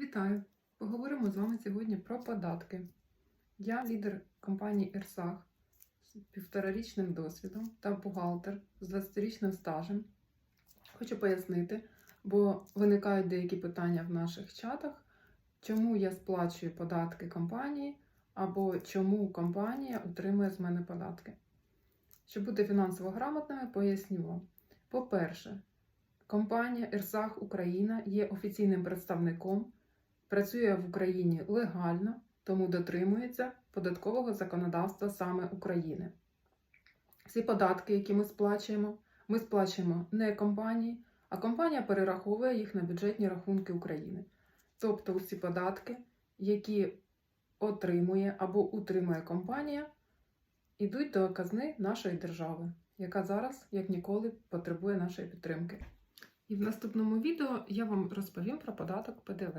Вітаю! Поговоримо з вами сьогодні про податки. Я лідер компанії Ірсах з півторарічним досвідом та бухгалтер з 20-річним стажем. Хочу пояснити, бо виникають деякі питання в наших чатах, чому я сплачую податки компанії або чому компанія отримує з мене податки. Щоб бути фінансово грамотними, поясню вам. По-перше, компанія Ірсах Україна є офіційним представником працює в Україні легально, тому дотримується податкового законодавства саме України. Всі податки, які ми сплачуємо, ми сплачуємо не компанії, а компанія перераховує їх на бюджетні рахунки України. Тобто усі податки, які отримує або утримує компанія, йдуть до казни нашої держави, яка зараз, як ніколи, потребує нашої підтримки. І в наступному відео я вам розповім про податок ПДВ.